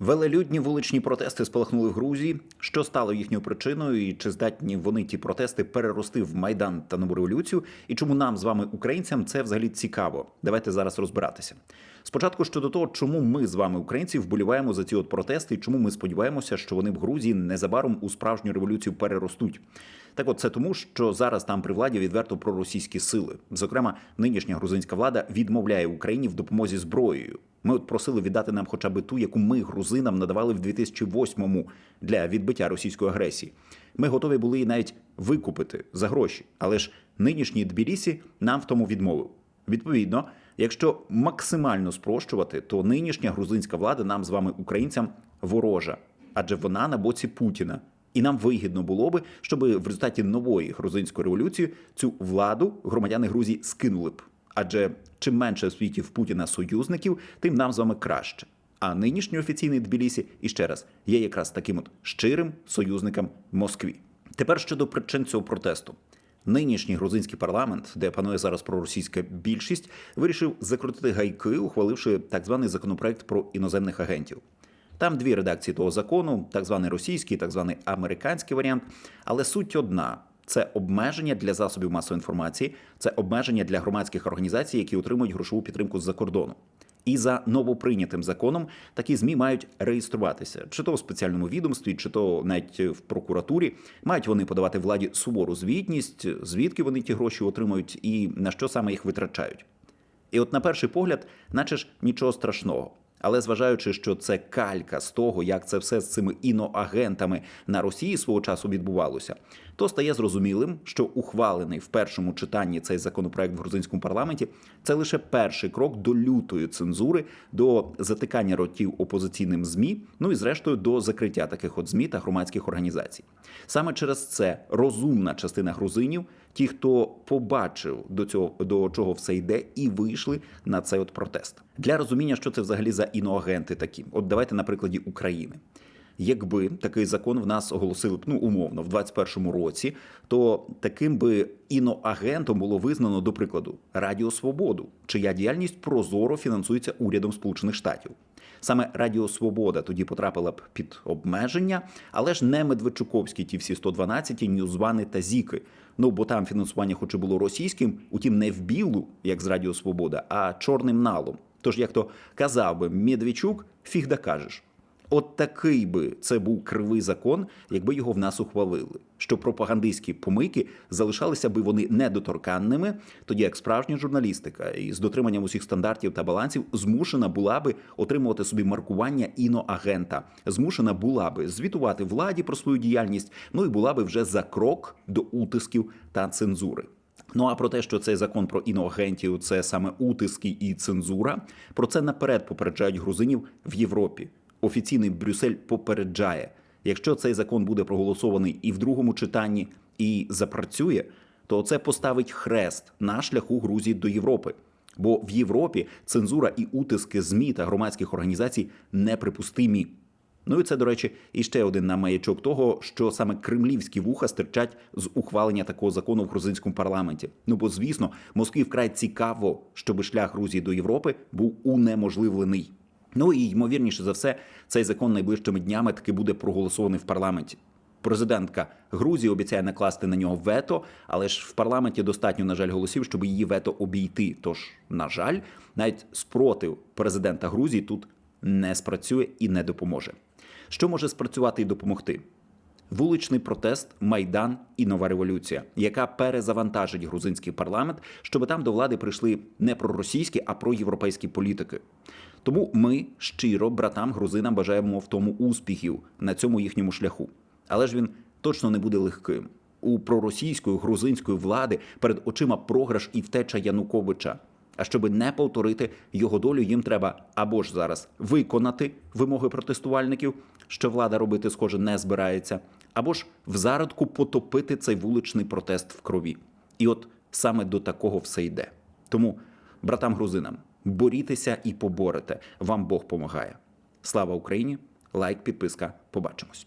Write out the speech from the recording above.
Велелюдні вуличні протести спалахнули в Грузії. Що стало їхньою причиною, і чи здатні вони ті протести перерости в майдан та нову революцію? І чому нам з вами, українцям, це взагалі цікаво? Давайте зараз розбиратися. Спочатку щодо того, чому ми з вами, українці, вболіваємо за ці от протести, і чому ми сподіваємося, що вони в Грузії незабаром у справжню революцію переростуть. Так, от це тому, що зараз там при владі відверто проросійські сили. Зокрема, нинішня грузинська влада відмовляє Україні в допомозі зброєю. Ми от просили віддати нам хоча б ту, яку ми грузинам надавали в 2008-му для відбиття російської агресії. Ми готові були її навіть викупити за гроші, але ж нинішній Тбілісі нам в тому відмовив. Відповідно, якщо максимально спрощувати, то нинішня грузинська влада нам з вами, українцям, ворожа, адже вона на боці Путіна. І нам вигідно було би, щоб в результаті нової грузинської революції цю владу громадяни Грузії скинули б. Адже чим менше в світі в Путіна союзників, тим нам з вами краще. А нинішній офіційний Тбілісі, і ще раз, є якраз таким от щирим союзником Москві. Тепер щодо причин цього протесту. Нинішній грузинський парламент, де панує зараз проросійська більшість, вирішив закрутити гайки, ухваливши так званий законопроект про іноземних агентів. Там дві редакції того закону: так званий російський, так званий американський варіант. Але суть одна: це обмеження для засобів масової інформації, це обмеження для громадських організацій, які отримують грошову підтримку з-за кордону. І за новоприйнятим законом такі змі мають реєструватися, чи то в спеціальному відомстві, чи то навіть в прокуратурі. Мають вони подавати владі сувору звітність, звідки вони ті гроші отримують і на що саме їх витрачають. І от на перший погляд, наче ж нічого страшного. Але зважаючи, що це калька з того, як це все з цими іноагентами на Росії свого часу відбувалося, то стає зрозумілим, що ухвалений в першому читанні цей законопроект в грузинському парламенті це лише перший крок до лютої цензури, до затикання ротів опозиційним змі, ну і зрештою до закриття таких от змі та громадських організацій. Саме через це розумна частина грузинів, ті, хто побачив до цього до чого все йде, і вийшли на цей от протест для розуміння, що це взагалі за іноагенти такі. От давайте на прикладі України. Якби такий закон в нас оголосили б ну умовно в 21-му році, то таким би іноагентом було визнано, до прикладу, Радіо Свободу, чия діяльність прозоро фінансується урядом Сполучених Штатів. Саме Радіо Свобода тоді потрапила б під обмеження, але ж не Медведчуковські, ті всі 112, Ньюзвани та Зіки. Ну бо там фінансування, хоч і було російським, утім не в білу, як з Радіо Свобода, а чорним налом. Тож, як то казав би Медведчук, фіг докажеш. От такий би це був кривий закон, якби його в нас ухвалили. Що пропагандистські помийки залишалися би вони недоторканними, тоді як справжня журналістика і з дотриманням усіх стандартів та балансів змушена була би отримувати собі маркування іноагента, змушена була би звітувати владі про свою діяльність, ну і була би вже за крок до утисків та цензури. Ну а про те, що цей закон про іноагентів це саме утиски і цензура, про це наперед попереджають грузинів в Європі. Офіційний Брюссель попереджає, якщо цей закон буде проголосований і в другому читанні, і запрацює, то це поставить хрест на шляху Грузії до Європи. Бо в Європі цензура і утиски змі та громадських організацій неприпустимі. Ну і це, до речі, іще один намаячок того, що саме кремлівські вуха стирчать з ухвалення такого закону в грузинському парламенті. Ну бо, звісно, Москві вкрай цікаво, щоб шлях Грузії до Європи був унеможливлений. Ну і ймовірніше за все, цей закон найближчими днями таки буде проголосований в парламенті. Президентка Грузії обіцяє накласти на нього вето, але ж в парламенті достатньо, на жаль, голосів, щоб її вето обійти. Тож, на жаль, навіть спротив президента Грузії тут не спрацює і не допоможе. Що може спрацювати і допомогти? Вуличний протест, майдан і нова революція, яка перезавантажить грузинський парламент, щоб там до влади прийшли не проросійські, а проєвропейські політики. Тому ми щиро братам грузинам бажаємо в тому успіхів на цьому їхньому шляху. Але ж він точно не буде легким. У проросійської грузинської влади перед очима програш і втеча Януковича. А щоб не повторити його долю, їм треба або ж зараз виконати вимоги протестувальників, що влада робити, схоже, не збирається, або ж в зародку потопити цей вуличний протест в крові. І от саме до такого все йде. Тому, братам грузинам, борітеся і поборете. Вам Бог помагає. Слава Україні! Лайк, підписка. Побачимось.